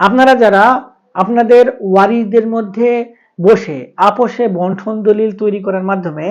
আপনারা যারা আপনাদের ওয়ারিদের মধ্যে বসে আপোষে বন্ঠন দলিল তৈরি করার মাধ্যমে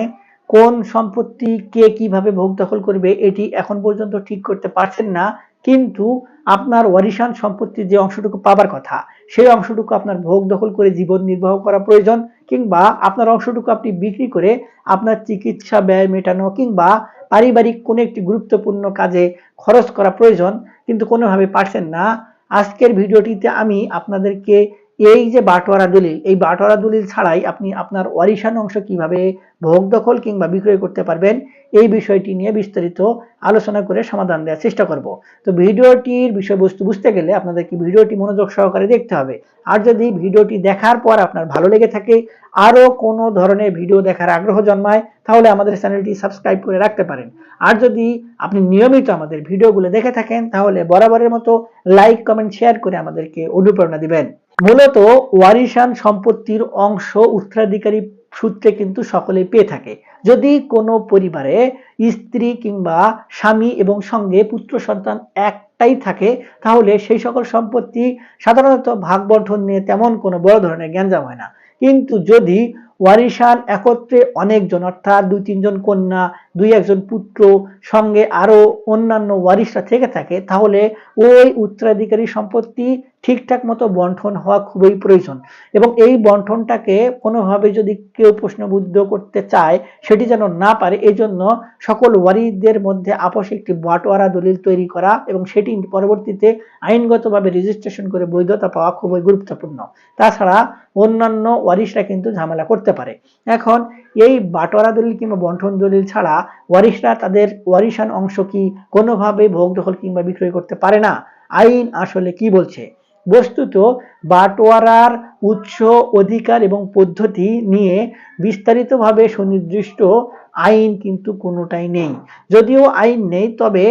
কোন সম্পত্তি কে কীভাবে ভোগ দখল করবে, এটি এখন পর্যন্ত ঠিক করতে পারছেন না। কিন্তু আপনার ওয়ারিশান সম্পত্তির যে অংশটুকু পাবার কথা, সেই অংশটুকু আপনার ভোগ দখল করে জীবন নির্বাহ করা প্রয়োজন, কিংবা আপনার অংশটুকু আপনি বিক্রি করে আপনার চিকিৎসা ব্যয় মেটানো, কিংবা পারিবারিক কোনো একটি গুরুত্বপূর্ণ কাজে খরচ করা প্রয়োজন, কিন্তু কোনোভাবে পারছেন না। আজকের ভিডিওটিতে আমি আপনাদেরকে এই যে বাটোয়ারা দলিল, এই বাটোয়ারা দলিল ছাড়াই আপনি আপনার ওয়ারিশান অংশ কীভাবে ভোগ দখল কিংবা বিক্রয় করতে পারবেন, এই বিষয়টি নিয়ে বিস্তারিত আলোচনা করে সমাধান দেওয়ার চেষ্টা করব। তো ভিডিওটির বিষয়বস্তু বুঝতে গেলে আপনাদেরকে ভিডিওটি মনোযোগ সহকারে দেখতে হবে। আর যদি ভিডিওটি দেখার পর আপনার ভালো লেগে থাকে, আরও কোনো ধরনের ভিডিও দেখার আগ্রহ জন্মায়, তাহলে আমাদের চ্যানেলটি সাবস্ক্রাইব করে রাখতে পারেন। আর যদি আপনি নিয়মিত আমাদের ভিডিওগুলো দেখে থাকেন, তাহলে বরাবরের মতো লাইক, কমেন্ট, শেয়ার করে আমাদেরকে অনুপ্রেরণা দিবেন। মূলত ওয়ারিশান সম্পত্তির অংশ উত্তরাধিকারী সূত্রে কিন্তু সকলে পেয়ে থাকে। যদি কোনো পরিবারে স্ত্রী কিংবা স্বামী এবং সঙ্গে পুত্র সন্তান একটাই থাকে, তাহলে সেই সকল সম্পত্তি সাধারণত ভাগ বন্টন নিয়ে তেমন কোনো বড় ধরনের গ্যাঞ্জাম হয় না। কিন্তু যদি ওয়ারিশান একত্রে অনেকজন, অর্থাৎ দুই তিনজন কন্যা দুই একজন পুত্র সঙ্গে আরও অন্যান্য ওয়ারিশরা থেকে থাকে, তাহলে ওই উত্তরাধিকারী সম্পত্তি ঠিকঠাক মতো বন্টন হওয়া খুবই প্রয়োজন। এবং এই বন্টনটাকে কোনোভাবে যদি কেউ প্রশ্নবুদ্ধ করতে চায়, সেটি যেন না পারে এই জন্য সকল ওয়ারিদের মধ্যে আপোষ একটি বাটোয়ারা দলিল তৈরি করা এবং সেটি পরবর্তীতে আইনগতভাবে রেজিস্ট্রেশন করে বৈধতা পাওয়া খুবই গুরুত্বপূর্ণ। তাছাড়া অন্যান্য ওয়ারিশরা কিন্তু ঝামেলা করতে পারে। এখন এই বাটোয়ারা দলিল কিংবা বন্টন দলিল ছাড়া ওয়ারিশরা তাদের ওয়ারিশান অংশ কি কোনোভাবে ভোগ দখল কিংবা বিক্রয় করতে পারে না? আইন আসলে কি বলছে? বস্তুত বাটোয়ারার উৎস, অধিকার এবং পদ্ধতি নিয়ে বিস্তারিতভাবে সুনির্দিষ্ট আইন কিন্তু কোনোটাই নেই। যদিও আইন নেই, তবে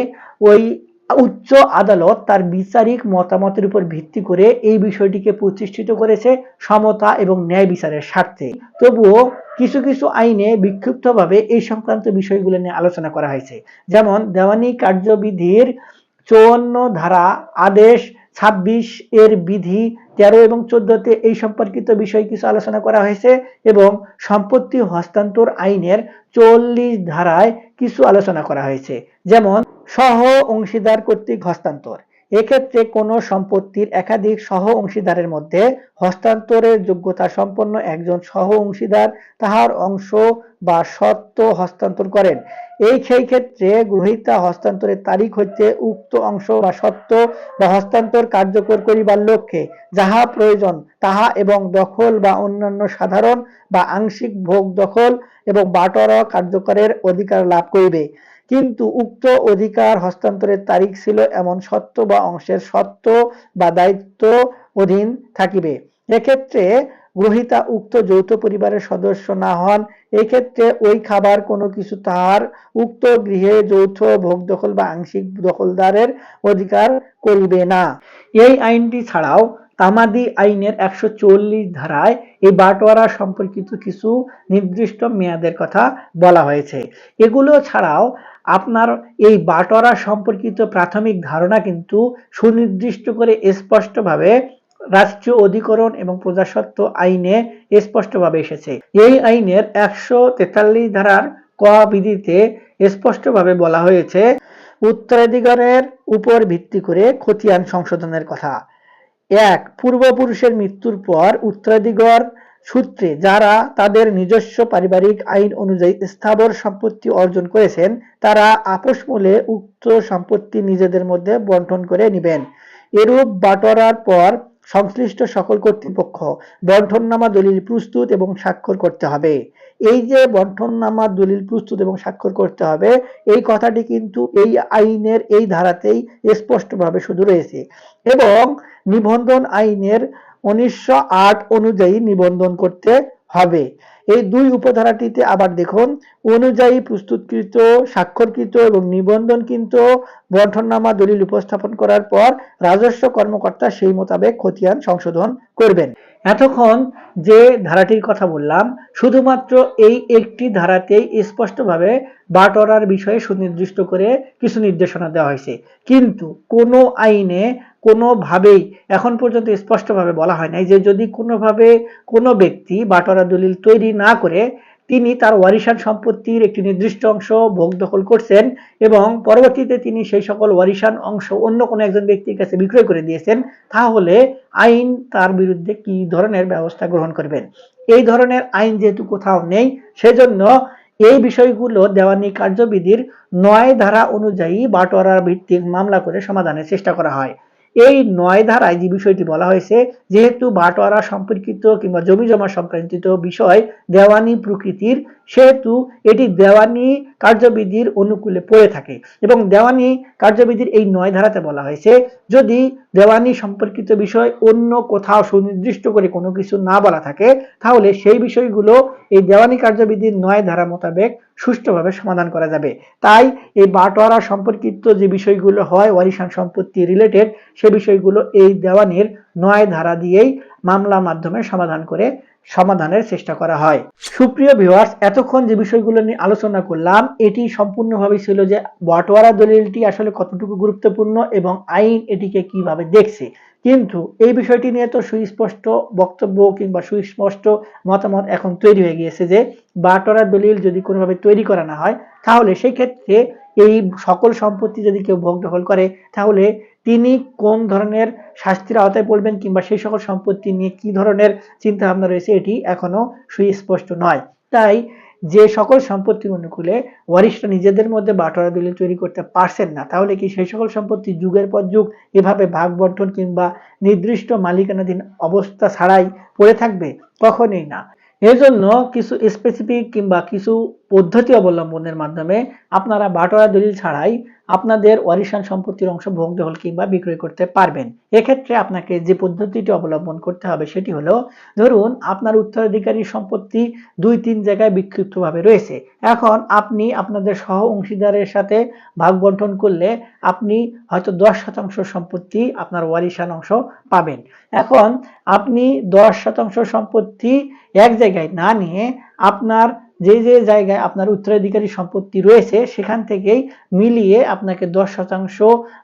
ওই উচ্চ আদালত তার বিচারিক মতামতের উপর ভিত্তি করে এই বিষয়টিকে প্রতিষ্ঠিত করেছে সমতা এবং ন্যায় বিচারের স্বার্থে। তবুও কিছু কিছু আইনে বিক্ষিপ্তভাবে এই সংক্রান্ত বিষয়গুলো নিয়ে আলোচনা করা হয়েছে। যেমন দেওয়ানি কার্যবিধির চুয়ান্ন ধারা আদেশ ছাব্বিশ এর বিধি তেরো এবং চোদ্দতে এই সম্পর্কিত বিষয় কিছু আলোচনা করা হয়েছে এবং সম্পত্তি হস্তান্তর আইনের চল্লিশ ধারায় কিছু আলোচনা করা হয়েছে। যেমন সহ অংশীদার কর্তৃক হস্তান্তর। এক্ষেত্রে কোনো সম্পত্তির একাধিক সহ অংশীদারের মধ্যে হস্তান্তরের যোগ্যতা সম্পন্ন একজন সহ অংশীদার তাহার অংশ বা সত্ত্ব হস্তান্তর করেন। এই সেই ক্ষেত্রে গ্রহীতা হস্তান্তরের তারিখ হইতে উক্ত অংশ বা সত্ত্ব বা হস্তান্তর কার্যকর করিবার লক্ষ্যে যাহা প্রয়োজন তাহা এবং দখল বা অন্যান্য সাধারণ বা আংশিক ভোগ দখল এবং বাটরা কার্যকরের অধিকার লাভ করিবে। কিন্তু উক্ত অধিকার হস্তান্তরের তারিখ ছিল এমন সত্ত্ব বা অংশের সত্ত্ব বা দায়িত্ব অধীন থাকিবে। এক্ষেত্রে গ্রহিতা উক্ত যৌথ পরিবারের সদস্য না হন, এক্ষেত্রে ওই খাবার কোনো কিছু তাহার উক্ত গৃহে যৌথ ভোগ দখল বা আংশিক দখলদারের অধিকার করিবে না। এই আইনটি ছাড়াও তামাদি আইনের একশো চল্লিশ ধারায় এই বাটোয়ারা সম্পর্কিত কিছু নির্দিষ্ট মেয়াদের কথা বলা হয়েছে। এগুলো ছাড়াও আপনার এই বাটোয়ারা সম্পর্কিত প্রাথমিক ধারণা কিন্তু সুনির্দিষ্ট করে স্পষ্টভাবে রাষ্ট্রীয় অধিকরণ এবং প্রজাস্বত্ব আইনে স্পষ্টভাবে এসেছে। এই আইনের একশো তেতাল্লিশ ধারার ক বিধিতে স্পষ্টভাবে বলা হয়েছে, উত্তরাধিকারের উপর ভিত্তি করে খতিয়ান সংশোধনের কথা। এক, পূর্বপুরুষের মৃত্যুর পর উত্তরাধিকার সূত্রে যারা তাদের নিজস্ব পারিবারিক আইন অনুযায়ী স্থাবর সম্পত্তি অর্জন করেছেন, তারা আপোষ মূলে উক্ত সম্পত্তি নিজেদের মধ্যে বন্টন করে নেবেন। এরূপ বাটোয়ারার পর সংশ্লিষ্ট সকল কর্তৃপক্ষ বন্টননামা দলিল প্রস্তুত এবং স্বাক্ষর করতে হবে। এই যে বন্টননামা দলিল প্রস্তুত এবং স্বাক্ষর করতে হবে, এই কথাটি কিন্তু এই আইনের এই ধারাতেই স্পষ্টভাবে শুধু রয়েছে এবং নিবন্ধন আইনের উনিশশো আট অনুযায়ী নিবন্ধন করতে হবে। এই দুই উপধারাটিতে আবার দেখুন, অনুযায়ী প্রস্তুতকৃত, স্বাক্ষরকৃত এবং নিবন্ধন কিন্তু বন্টননামা দলিল উপস্থাপন করার পর রাজস্ব কর্মকর্তা সেই মোতাবেক খতিয়ান সংশোধন করবেন। এতক্ষণ যে ধারাটির কথা বললাম, শুধুমাত্র এই একটি ধারাতেই স্পষ্টভাবে বাটোয়ারার বিষয়ে সুনির্দিষ্ট করে কিছু নির্দেশনা দেওয়া হয়েছে। কিন্তু কোনো আইনে কোনোভাবেই এখন পর্যন্ত স্পষ্টভাবে বলা হয় নাই যে যদি কোনোভাবে কোনো ব্যক্তি বাটোয়ারা দলিল তৈরি না করে তিনি তার ওয়ারিশান সম্পত্তির একটি নির্দিষ্ট অংশ ভোগ দখল করছেন এবং পরবর্তীতে তিনি সেই সকল ওয়ারিশান অংশ অন্য কোনো একজন ব্যক্তির কাছে বিক্রয় করে দিয়েছেন, তাহলে আইন তার বিরুদ্ধে কি ধরনের ব্যবস্থা গ্রহণ করবেন? এই ধরনের আইন যেহেতু কোথাও নেই, সেজন্য এই বিষয়গুলো দেওয়ানি কার্যবিধির নয় ধারা অনুযায়ী বাটোয়ারার ভিত্তিক মামলা করে সমাধানের চেষ্টা করা হয়। এই নয় ধারায় যে বিষয়টি বলা হয়েছে, যেহেতু বাটোয়ারা সম্পর্কিত কিংবা জমি জমা সংক্রান্তিত বিষয়, দেওয়ানি প্রকৃতির সেহেতু এটি দেওয়ানি কার্যবিধির অনুকূলে পড়ে থাকে এবং দেওয়ানি কার্যবিধির এই নয় ধারাতে বলা হয়েছে, যদি দেওয়ানি সম্পর্কিত বিষয় অন্য কোথাও সুনির্দিষ্ট করে কোনো কিছু না বলা থাকে, তাহলে সেই বিষয়গুলো এই দেওয়ানি কার্যবিধির নয় ধারা মোতাবেক সুষ্ঠুভাবে সমাধান করা যাবে। তাই এই বাটোয়ারা সম্পর্কিত যে বিষয়গুলো হয়, ওয়ারিশান সম্পত্তি রিলেটেড সে বিষয়গুলো এই দেওয়ানির নয় ধারা দিয়েই মামলা মাধ্যমে সমাধান করে সমাধানের চেষ্টা করা হয়। সুপ্রিয় ভিউয়ার্স এতক্ষণ যে বিষয়গুলো নিয়ে আলোচনা করলাম, এটি সম্পূর্ণভাবে ছিল যে বাটোয়ারা দলিলটি আসলে কতটুকু গুরুত্বপূর্ণ এবং আইন এটিকে কীভাবে দেখছে। কিন্তু এই বিষয়টি নিয়ে তো সুস্পষ্ট বক্তব্য কিংবা সুস্পষ্ট মতামত এখন তৈরি হয়ে গিয়েছে যে বাটোয়ারা দলিল যদি কোনোভাবে তৈরি করা না হয়, তাহলে সেই ক্ষেত্রে এই সকল সম্পত্তি যদি কেউ ভোগ দখল করে, তাহলে তিনি কোন ধরনের শাস্তির আওতায় পড়বেন কিংবা সেই সকল সম্পত্তি নিয়ে কি ধরনের চিন্তা ভাবনা রয়েছে এটি এখনও সুস্পষ্ট নয়। তাই যে সকল সম্পত্তির অনুকূলে ওয়ারিশরা নিজেদের মধ্যে বাটোয়ারা দলিল তৈরি করতে পারছেন না, তাহলে কি সেই সকল সম্পত্তি যুগের পর যুগ এভাবে ভাগ বন্টন কিংবা নির্দিষ্ট মালিকানাধীন অবস্থা ছাড়াই পড়ে থাকবে? কখনোই না। এজন্য কিছু স্পেসিফিক কিংবা কিছু পদ্ধতি অবলম্বনের মাধ্যমে আপনারা বাটোয়ারা দলিল ছাড়াই আপনাদের ওয়ারিশান সম্পত্তির অংশ ভোগ দখল কিংবা বিক্রয় করতে পারবেন। এক্ষেত্রে আপনাকে যে পদ্ধতিটি অবলম্বন করতে হবে সেটি হলো, ধরুন আপনার উত্তরাধিকারী সম্পত্তি দুই তিন জায়গায় বিক্ষিপ্তভাবে রয়েছে। এখন আপনি আপনাদের সহ অংশীদারের সাথে ভাগ বন্টন করলে আপনি হয়তো দশ শতাংশ সম্পত্তি আপনার ওয়ারিশান অংশ পাবেন। এখন আপনি দশ শতাংশ সম্পত্তি এক জায়গায় না নিয়ে আপনার যে যে জায়গায় আপনার উত্তরাধিকারী সম্পত্তি রয়েছে, সেখান থেকেই মিলিয়ে আপনাকে দশ শতাংশ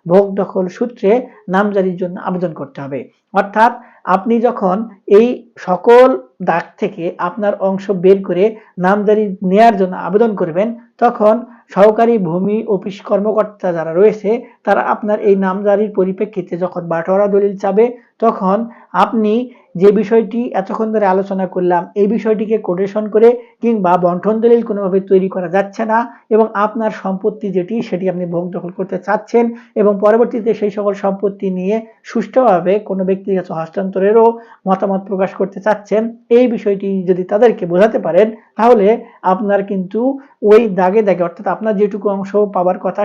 ভোগ দখল সূত্রে নামজারির জন্য আবেদন করতে হবে। অর্থাৎ আপনি যখন এই সকল দাগ থেকে আপনার অংশ বের করে নামজারি নেয়ার জন্য আবেদন করবেন, তখন সহকারী ভূমি অফিস কর্মকর্তা যারা রয়েছে, তারা আপনার এই নামজারির পরিপ্রেক্ষিতে যখন বাটোয়ারা দলিল চাবে, তখন আপনি যে বিষয়টি এতক্ষণ ধরে আলোচনা করলাম, এই বিষয়টিকে কোটেশন করে কিংবা বন্টন দলিল কোনোভাবে তৈরি করা যাচ্ছে না এবং আপনার সম্পত্তি যেটি সেটি আপনি ভোগ দখল করতে চাচ্ছেন এবং পরবর্তীতে সেই সকল সম্পত্তি নিয়ে সুষ্ঠুভাবে কোনো ব্যক্তির কাছে হস্তান্তরেরও মতামত প্রকাশ করতে চাচ্ছেন, এই বিষয়টি যদি তাদেরকে বোঝাতে পারেন, তাহলে আপনার কিন্তু ওই দাগে দাগে, অর্থাৎ আপনার যেটুকু অংশ পাবার কথা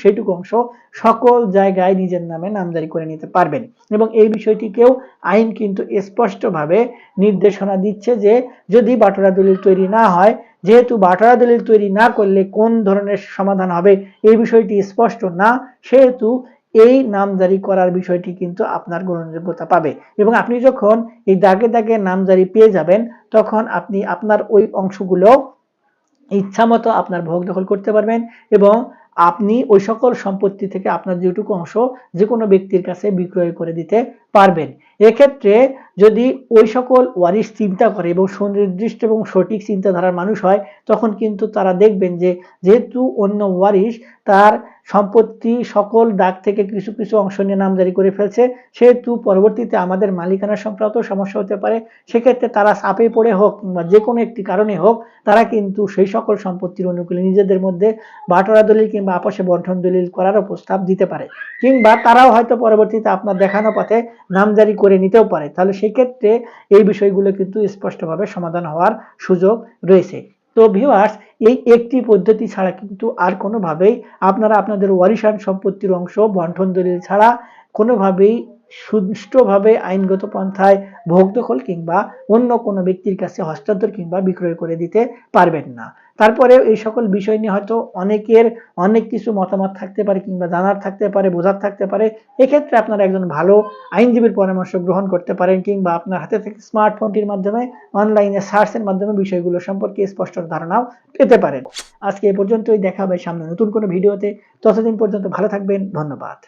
সেটুকু অংশ সকল জায়গায় নিজের নামে নামজারি করে নিতে পারবেন এবং এই বিষয়টিকেও আইন কিন্তু স্পষ্টভাবে নির্দেশনা দিচ্ছে যে যদি বাটোরা দলিল তৈরি না হয়, যেহেতু বাটোয়ারা দলিল তৈরি না করলে কোন ধরনের সমাধান হবে? এই বিষয়টি স্পষ্ট না, সেহেতু এই নামজারি করার বিষয়টি কিন্তু আপনার গ্রহণযোগ্যতা পাবে। এবং আপনি যখন এই দাগে দাগে নামজারি পেয়ে যাবেন, তখন আপনি আপনার ওই অংশগুলো ইচ্ছামতো আপনার ভোগ দখল করতে পারবেন এবং আপনি ওই সকল সম্পত্তি থেকে আপনার যেটুকু অংশ যে কোনো ব্যক্তির কাছে বিক্রয় করে দিতে পারবেন। এক্ষেত্রে যদি ওই সকল ওয়ারিশ চিন্তা করে এবং সুনির্দিষ্ট এবং সঠিক চিন্তাধারার মানুষ হয়, তখন কিন্তু তারা দেখবেন যে যেহেতু অন্য ওয়ারিশ তার সম্পত্তি সকল দাগ থেকে কিছু কিছু অংশ নিয়ে নামজারি করে ফেলছে। সেহেতু পরবর্তীতে আমাদের মালিকানা সংক্রান্ত সমস্যা হতে পারে। সেক্ষেত্রে তারা চাপে পড়ে হোক কিংবা যে কোনো একটি কারণে হোক, তারা কিন্তু সেই সকল সম্পত্তির অনুকূলে নিজেদের মধ্যে বাটোয়ারা দলিল কিংবা আপসে বন্টন দলিল করারও প্রস্তাব দিতে পারে। কিংবা তারাও হয়তো পরবর্তীতে আপনার দেখানো পথে নামজারি করে নিতেও পারে। তাহলে সেক্ষেত্রে এই বিষয়গুলো কিন্তু স্পষ্টভাবে সমাধান হওয়ার সুযোগ রয়েছে। তো ভিউয়ার্স এই একটি পদ্ধতি ছাড়া কিন্তু আর কোনোভাবেই আপনারা আপনাদের ওয়ারিশান সম্পত্তির অংশ বন্ঠন দলিল ছাড়া কোনোভাবেই সুষ্ঠুভাবে আইনগত পন্থায় ভোগ দখল কিংবা অন্য কোনো ব্যক্তির কাছে হস্তান্তর কিংবা বিক্রয় করে দিতে পারবেন না। তারপরে এই সকল বিষয় নিয়ে হয়তো অনেকের অনেক কিছু মতামত থাকতে পারে কিংবা জানার থাকতে পারে, বোঝার থাকতে পারে। এক্ষেত্রে আপনারা একজন ভালো আইনজীবীর পরামর্শ গ্রহণ করতে পারেন কিংবা আপনার হাতে থেকে স্মার্টফোনটির মাধ্যমে অনলাইনে সার্চের মাধ্যমে বিষয়গুলো সম্পর্কে স্পষ্ট ধারণাও পেতে পারেন। আজকে এ পর্যন্তই, দেখা হবে সামনে নতুন কোনো ভিডিওতে। ততদিন পর্যন্ত ভালো থাকবেন, ধন্যবাদ।